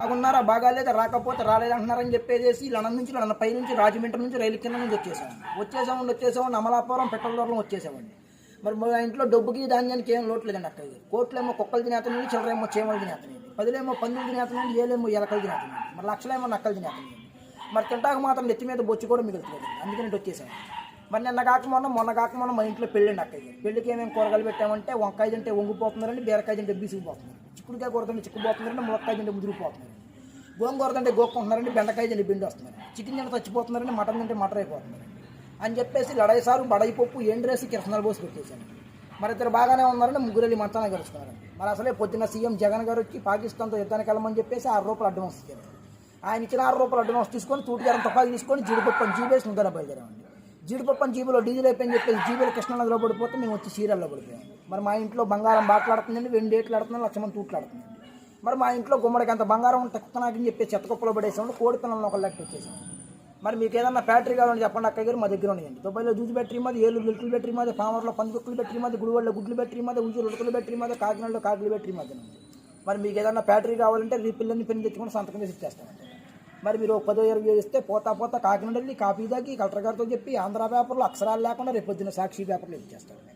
బాగున్నారా బాగాలేదు రాకపోతే రాలేదంటున్నారని చెప్పేసి లండన్ నుంచి లండన్ పై నుంచి రాజమండ్రి నుంచి రైలు కింద నుంచి వచ్చేసామండి వచ్చేసామండి వచ్చేసామండి. అమలాపురం పెట్రోల్ దూరం వచ్చేసామండి. మరి మా ఇంట్లో డబ్బుకి ధాన్యానికి ఏం లోటు లేదండి అక్కడ కోట్లేమో కుక్కలు తినేతనండి చిల్లరేమో చీమలు తినేతనండి పదిలేమో పందులు తినేతనండి ఏలేమో ఎలకలు తినేతనండి మరి లక్షలేమో నక్కలు తినేతనండి మరి తింటాక మాత్రం నెత్తి మీద బొచ్చు కూడా మిగులుతుంది అందుకని వచ్చేసాం మరి నిన్న కాక మొన్న మొన్న కాక మొన్న మా ఇంట్లో పెళ్ళండి అక్కయ్య పెళ్ళికి ఏమేమి కూరగాయలు పెట్టామంటే వంకాయ తింటే వంగిపోతున్నారండి బీరకాయ తింటే బీసుకుపోతున్నారు. చిక్కుడుకాయ కూర తింటే చిక్కుపోతున్నారండి ములక్కాయ తింటే ముదిరిపోతున్నారు గోంగూర తింటే గోక్కుంటున్నారండి బెండకాయ తింటే పిండి వస్తున్నారు చికెన్ తింటే చచ్చిపోతున్నారండి మటన్ తింటే మటర్ అయిపోతున్నారండి అని చెప్పేసి లడాయి సారు బడాయి పప్పు ఎండ్రేసి కిరసనాలు పోసి పెట్టేశాను మరి ఇద్దరు బాగానే ఉన్నారండి ముగ్గురెళ్ళి మంచాన మరి అసలే పొద్దున్న సీఎం జగన్ గారు వచ్చి పాకిస్తాన్తో యుద్ధానికి వెళ్ళమని చెప్పేసి ఆరు రూపాయలు అడ్వాన్స్ ఇచ్చారు. ఆయన ఇచ్చిన ఆరు రూపాయలు అడ్వాన్స్ తీసుకొని తూటిగారం తుపాకి తీసుకొని జీడిపప్పు అని జీబేసి ముందర బయలుదేరామండి. జీడిపప్పని జీబులో జీబీలో డీజిల్ అయిపోయింది చెప్పేసి జీబీలో కృష్ణానదిలో పడిపోతే మేము వచ్చి సీరియల్లో పడిపోయాం. మరి మా ఇంట్లో బంగారం బాట్లాడుతుందండి వెండి ఏట్లు ఆడుతుంది లక్ష మంది తూట్లాడుతుందండి. మరి మా ఇంట్లో గుమ్మడికి అంత బంగారం ఉంటే కుక్కనాకని చెప్పి చెత్తకుప్పలో పడేసాము కోడి పిల్లలను ఒక లెక్క వచ్చేసాము మరి మీకు ఏదన్నా బ్యాటరీ కావాలని చెప్పండి అక్క గారు మా దగ్గర ఉన్నాయండి. దుబాయ్లో జూజు బ్యాటరీ మాది ఏలు లిటిల్ బ్యాటరీ మాది పామర్లో పందుకులు బ్యాటరీ మాది గుడివాడలో గుడ్లు బ్యాటరీ మాది ఉజు రుడకల బ్యాటరీ మాది కాకినాడలో కాకిల బ్యాటరీ మాది. మరి మీకు ఏదన్నా బ్యాటరీ కావాలంటే రీపిల్లని పెన్ తెచ్చుకొని సంతకం చేసి ఇచ్చేస్తామండి. మరి మీరు పదో ఇరవై ఇస్తే పోతా పోతా కాకినాడ వెళ్ళి కాపీ దాకి కలెక్టర్ గారితో చెప్పి ఆంధ్ర పేపర్లో అక్షరాలు లేకుండా రేపు సాక్షి పేపర్లు ఇచ్చేస్తారు